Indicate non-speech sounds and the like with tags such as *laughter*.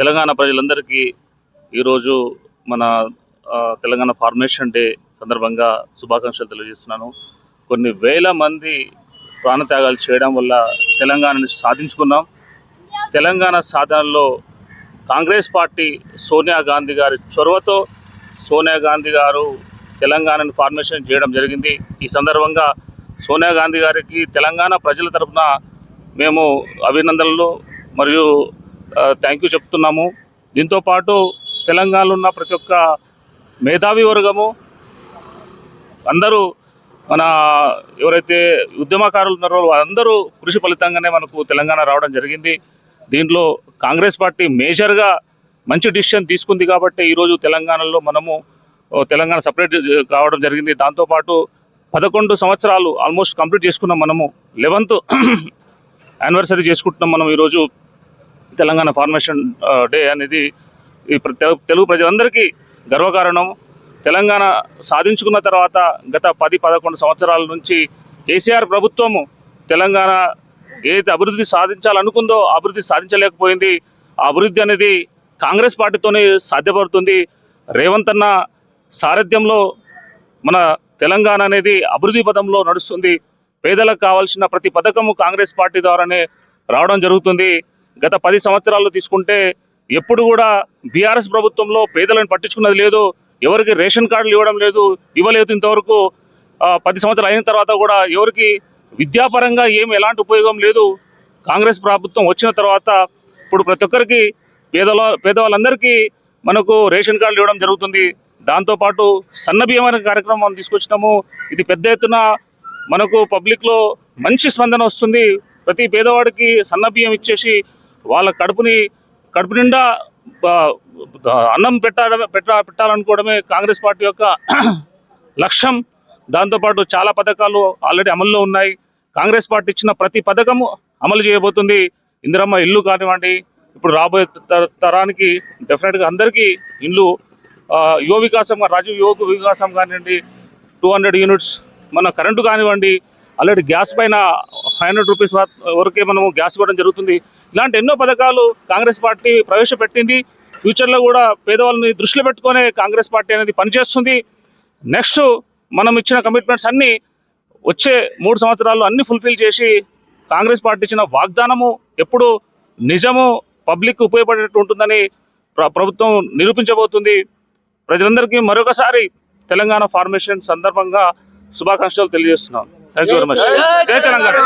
తెలంగాణ ప్రజలందరికీ ఈరోజు మన తెలంగాణ ఫార్మేషన్ డే సందర్భంగా శుభాకాంక్షలు తెలియజేస్తున్నాను. కొన్ని వేల మంది ప్రాణత్యాగాలు చేయడం వల్ల తెలంగాణని సాధించుకున్నాం. తెలంగాణ సాధనలో కాంగ్రెస్ పార్టీ సోనియా గాంధీ గారి చొరవతో సోనియా గాంధీ గారు తెలంగాణను ఫార్మేషన్ చేయడం జరిగింది. ఈ సందర్భంగా సోనియా గాంధీ గారికి తెలంగాణ ప్రజల తరపున మేము అభినందనలు మరియు థ్యాంక్ యూ చెప్తున్నాము. దీంతోపాటు తెలంగాణలో ఉన్న ప్రతి ఒక్క మేధావి వర్గము అందరూ మన ఎవరైతే ఉద్యమకారులు ఉన్నారో వాళ్ళందరూ కృషి ఫలితంగానే మనకు తెలంగాణ రావడం జరిగింది. దీంట్లో కాంగ్రెస్ పార్టీ మేజర్గా మంచి డిసిషన్ తీసుకుంది కాబట్టి ఈరోజు తెలంగాణలో మనము తెలంగాణ సపరేట్ కావడం జరిగింది. దాంతోపాటు పదకొండు సంవత్సరాలు ఆల్మోస్ట్ కంప్లీట్ చేసుకున్నాం మనము. లెవెన్త్ యానివర్సరీ *clears throat* చేసుకుంటున్నాం మనం ఈరోజు తెలంగాణ ఫార్మేషన్ డే అనేది ఈ ప్ర- తెలుగు ప్రజలందరికీ గర్వకారణం. తెలంగాణ సాధించుకున్న తర్వాత గత పది పదకొండు సంవత్సరాల నుంచి కేసీఆర్ ప్రభుత్వము తెలంగాణ ఏదైతే అభివృద్ధి సాధించాలనుకుందో అభివృద్ధి సాధించలేకపోయింది. ఆ అభివృద్ధి అనేది కాంగ్రెస్ పార్టీతోనే సాధ్యపడుతుంది. రేవంత్ అన్న సారథ్యంలో మన తెలంగాణ అనేది అభివృద్ధి పదంలో నడుస్తుంది. పేదలకు కావాల్సిన ప్రతి పథకము కాంగ్రెస్ పార్టీ ద్వారానే రావడం జరుగుతుంది. గత పది సంవత్సరాల్లో తీసుకుంటే ఎప్పుడు కూడా బీఆర్ఎస్ ప్రభుత్వంలో పేదలను పట్టించుకున్నది లేదు ఎవరికి రేషన్ కార్డులు ఇవ్వడం లేదు ఇవ్వలేదు ఇంతవరకు. పది సంవత్సరాలు అయిన తర్వాత కూడా ఎవరికి విద్యాపరంగా ఏమి ఎలాంటి ఉపయోగం లేదు. కాంగ్రెస్ ప్రభుత్వం వచ్చిన తర్వాత ఇప్పుడు ప్రతి ఒక్కరికి పేదల పేదవాళ్ళందరికీ మనకు రేషన్ కార్డులు ఇవ్వడం జరుగుతుంది. దాంతోపాటు సన్న బియ్యం అనే కార్యక్రమం మనం తీసుకొచ్చినాము. ఇది పెద్ద ఎత్తున మనకు పబ్లిక్లో మంచి స్పందన వస్తుంది. ప్రతి పేదవాడికి సన్న బియ్యం ఇచ్చేసి వాళ్ళ కడుపుని కడుపు నిండా అన్నం పెట్టడం పెట్ట పెట్టాలనుకోవడమే కాంగ్రెస్ పార్టీ యొక్క *clears throat* లక్ష్యం. దాంతోపాటు చాలా పథకాలు ఆల్రెడీ అమల్లో ఉన్నాయి. కాంగ్రెస్ పార్టీ ఇచ్చిన ప్రతి పథకము అమలు చేయబోతుంది. ఇందిరమ్మ ఇల్లు కానివ్వండి ఇప్పుడు రాబోయే తరానికి డెఫినెట్గా అందరికీ ఇల్లు యువ వికాసం రాజీవ్ యువ వికాసం కానివ్వండి టూ హండ్రెడ్ యూనిట్స్ మన కరెంటు కానివ్వండి ఆల్రెడీ గ్యాస్ పైన ఫైవ్ హండ్రెడ్ రూపీస్ వరకే మనము గ్యాస్ ఇవ్వడం జరుగుతుంది. ఇలాంటి ఎన్నో పథకాలు కాంగ్రెస్ పార్టీ ప్రవేశపెట్టింది. ఫ్యూచర్లో కూడా పేదవాళ్ళని దృష్టిలో పెట్టుకునే కాంగ్రెస్ పార్టీ అనేది పనిచేస్తుంది. నెక్స్ట్ మనం ఇచ్చిన కమిట్మెంట్స్ అన్నీ వచ్చే మూడు సంవత్సరాల్లో అన్ని ఫుల్ఫిల్ చేసి కాంగ్రెస్ పార్టీ ఇచ్చిన వాగ్దానము ఎప్పుడు నిజము పబ్లిక్ ఉపయోగపడేటట్టు ఉంటుందని ప్ర- ప్రభుత్వం నిరూపించబోతుంది. ప్రజలందరికీ మరొకసారి తెలంగాణ ఫార్మేషన్ సందర్భంగా శుభాకాంక్షలు తెలియజేస్తున్నాం. థ్యాంక్ యూ వెరీ మచ్ జై తెలంగాణ.